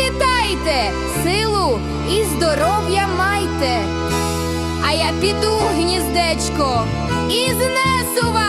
Літайте, силу і здоров'я майте. А я піду гніздечко і знесу вас.